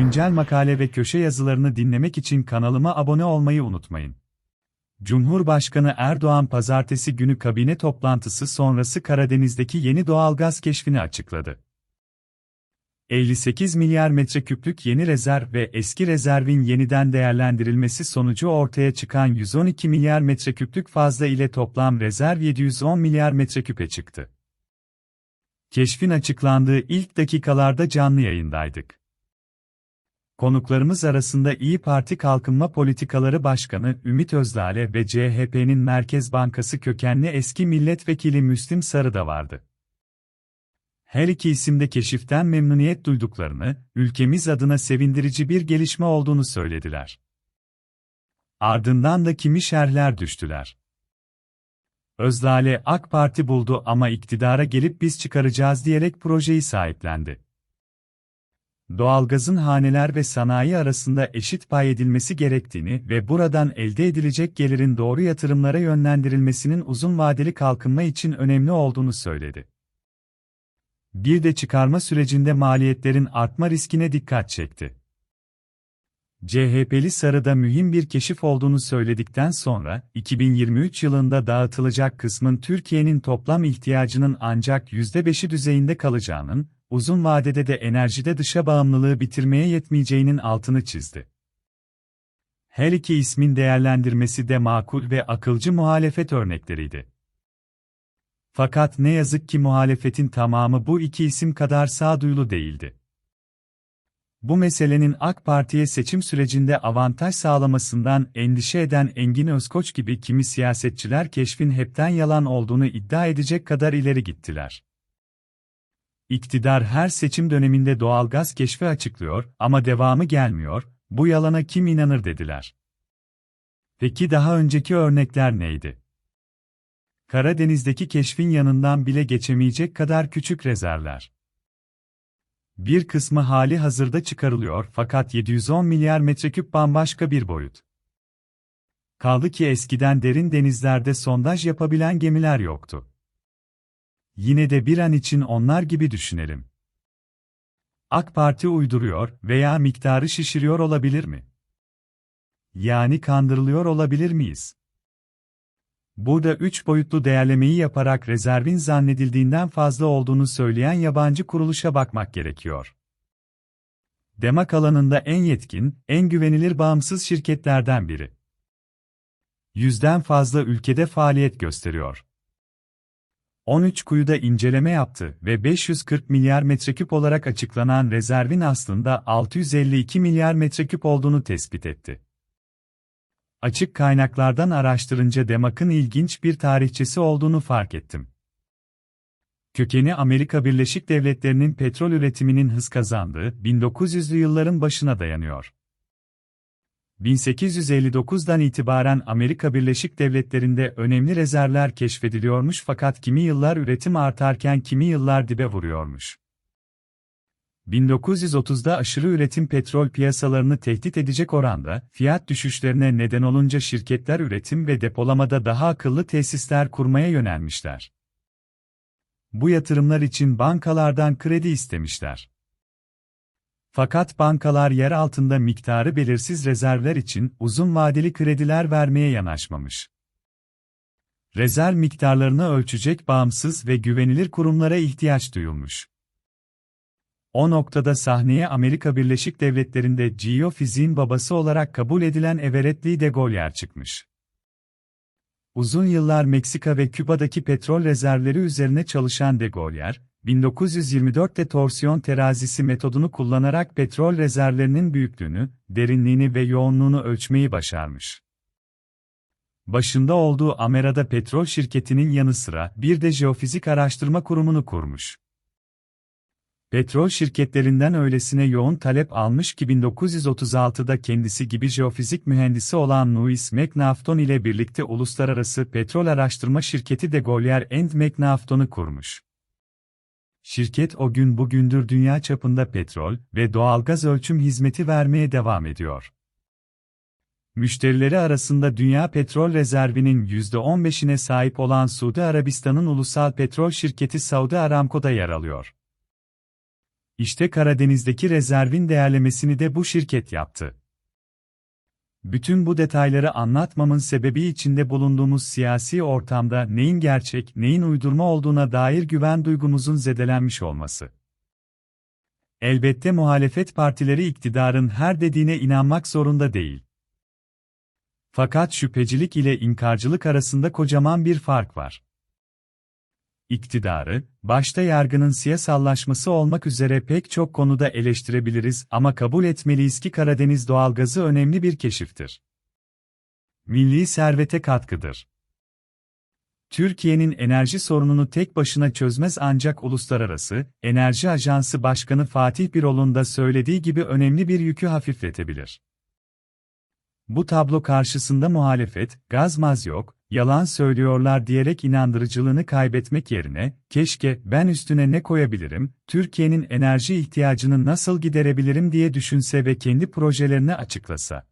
Güncel makale ve köşe yazılarını dinlemek için kanalıma abone olmayı unutmayın. Cumhurbaşkanı Erdoğan pazartesi günü kabine toplantısı sonrası Karadeniz'deki yeni doğalgaz keşfini açıkladı. 58 milyar metreküplük yeni rezerv ve eski rezervin yeniden değerlendirilmesi sonucu ortaya çıkan 112 milyar metreküplük fazla ile toplam rezerv 710 milyar metreküpe çıktı. Keşfin açıklandığı ilk dakikalarda canlı yayındaydık. Konuklarımız arasında İyi Parti Kalkınma Politikaları Başkanı Ümit Özdağ'le ve CHP'nin Merkez Bankası kökenli eski milletvekili Müslim Sarı da vardı. Her iki isim de keşiften memnuniyet duyduklarını, ülkemiz adına sevindirici bir gelişme olduğunu söylediler. Ardından da kimi şerhler düştüler. Özdağ'le AK Parti buldu ama iktidara gelip biz çıkaracağız diyerek projeyi sahiplendi. Doğalgazın haneler ve sanayi arasında eşit pay edilmesi gerektiğini ve buradan elde edilecek gelirin doğru yatırımlara yönlendirilmesinin uzun vadeli kalkınma için önemli olduğunu söyledi. Bir de çıkarma sürecinde maliyetlerin artma riskine dikkat çekti. CHP'li Sarı'da mühim bir keşif olduğunu söyledikten sonra, 2023 yılında dağıtılacak kısmın Türkiye'nin toplam ihtiyacının ancak %5'i düzeyinde kalacağının, uzun vadede de enerjide dışa bağımlılığı bitirmeye yetmeyeceğinin altını çizdi. Her iki ismin değerlendirmesi de makul ve akılcı muhalefet örnekleriydi. Fakat ne yazık ki muhalefetin tamamı bu iki isim kadar sağduyulu değildi. Bu meselenin AK Parti'ye seçim sürecinde avantaj sağlamasından endişe eden Engin Özkoç gibi kimi siyasetçiler keşfin hepten yalan olduğunu iddia edecek kadar ileri gittiler. İktidar her seçim döneminde doğalgaz keşfi açıklıyor ama devamı gelmiyor, bu yalana kim inanır dediler. Peki daha önceki örnekler neydi? Karadeniz'deki keşfin yanından bile geçemeyecek kadar küçük rezervler. Bir kısmı hali hazırda çıkarılıyor fakat 710 milyar metreküp bambaşka bir boyut. Kaldı ki eskiden derin denizlerde sondaj yapabilen gemiler yoktu. Yine de bir an için onlar gibi düşünelim. AK Parti uyduruyor veya miktarı şişiriyor olabilir mi? Yani kandırılıyor olabilir miyiz? Burada üç boyutlu değerlemeyi yaparak rezervin zannedildiğinden fazla olduğunu söyleyen yabancı kuruluşa bakmak gerekiyor. Demak alanında en yetkin, en güvenilir bağımsız şirketlerden biri. Yüzden fazla ülkede faaliyet gösteriyor. 13 kuyuda inceleme yaptı ve 540 milyar metreküp olarak açıklanan rezervin aslında 652 milyar metreküp olduğunu tespit etti. Açık kaynaklardan araştırınca Demak'ın ilginç bir tarihçesi olduğunu fark ettim. Kökeni Amerika Birleşik Devletleri'nin petrol üretiminin hız kazandığı 1900'lü yılların başına dayanıyor. 1859'dan itibaren Amerika Birleşik Devletleri'nde önemli rezervler keşfediliyormuş fakat kimi yıllar üretim artarken kimi yıllar dibe vuruyormuş. 1930'da aşırı üretim petrol piyasalarını tehdit edecek oranda, fiyat düşüşlerine neden olunca şirketler üretim ve depolamada daha akıllı tesisler kurmaya yönelmişler. Bu yatırımlar için bankalardan kredi istemişler. Fakat bankalar yer altında miktarı belirsiz rezervler için uzun vadeli krediler vermeye yanaşmamış. Rezerv miktarlarını ölçecek bağımsız ve güvenilir kurumlara ihtiyaç duyulmuş. O noktada sahneye Amerika Birleşik Devletleri'nde geofiziğin babası olarak kabul edilen Everett Lee de Gaulle çıkmış. Uzun yıllar Meksika ve Küba'daki petrol rezervleri üzerine çalışan de Gaulle, 1924'te torsiyon terazisi metodunu kullanarak petrol rezervlerinin büyüklüğünü, derinliğini ve yoğunluğunu ölçmeyi başarmış. Başında olduğu Amerada petrol şirketinin yanı sıra bir de jeofizik araştırma kurumunu kurmuş. Petrol şirketlerinden öylesine yoğun talep almış ki 1936'da kendisi gibi jeofizik mühendisi olan Louis McNaughton ile birlikte uluslararası petrol araştırma şirketi de Golier and McNaughton'u kurmuş. Şirket o gün bugündür dünya çapında petrol ve doğalgaz ölçüm hizmeti vermeye devam ediyor. Müşterileri arasında dünya petrol rezervinin %15'ine sahip olan Suudi Arabistan'ın ulusal petrol şirketi Saudi Aramco da yer alıyor. İşte Karadeniz'deki rezervin değerlemesini de bu şirket yaptı. Bütün bu detayları anlatmamın sebebi içinde bulunduğumuz siyasi ortamda neyin gerçek, neyin uydurma olduğuna dair güven duygumuzun zedelenmiş olması. Elbette muhalefet partileri iktidarın her dediğine inanmak zorunda değil. Fakat şüphecilik ile inkarcılık arasında kocaman bir fark var. İktidarı, başta yargının siyasallaşması olmak üzere pek çok konuda eleştirebiliriz ama kabul etmeliyiz ki Karadeniz doğalgazı önemli bir keşiftir. Milli servete katkıdır. Türkiye'nin enerji sorununu tek başına çözmez ancak Uluslararası Enerji Ajansı Başkanı Fatih Birol'un da söylediği gibi önemli bir yükü hafifletebilir. Bu tablo karşısında muhalefet, gazmaz yok, yalan söylüyorlar diyerek inandırıcılığını kaybetmek yerine, keşke ben üstüne ne koyabilirim, Türkiye'nin enerji ihtiyacını nasıl giderebilirim diye düşünse ve kendi projelerini açıklasa.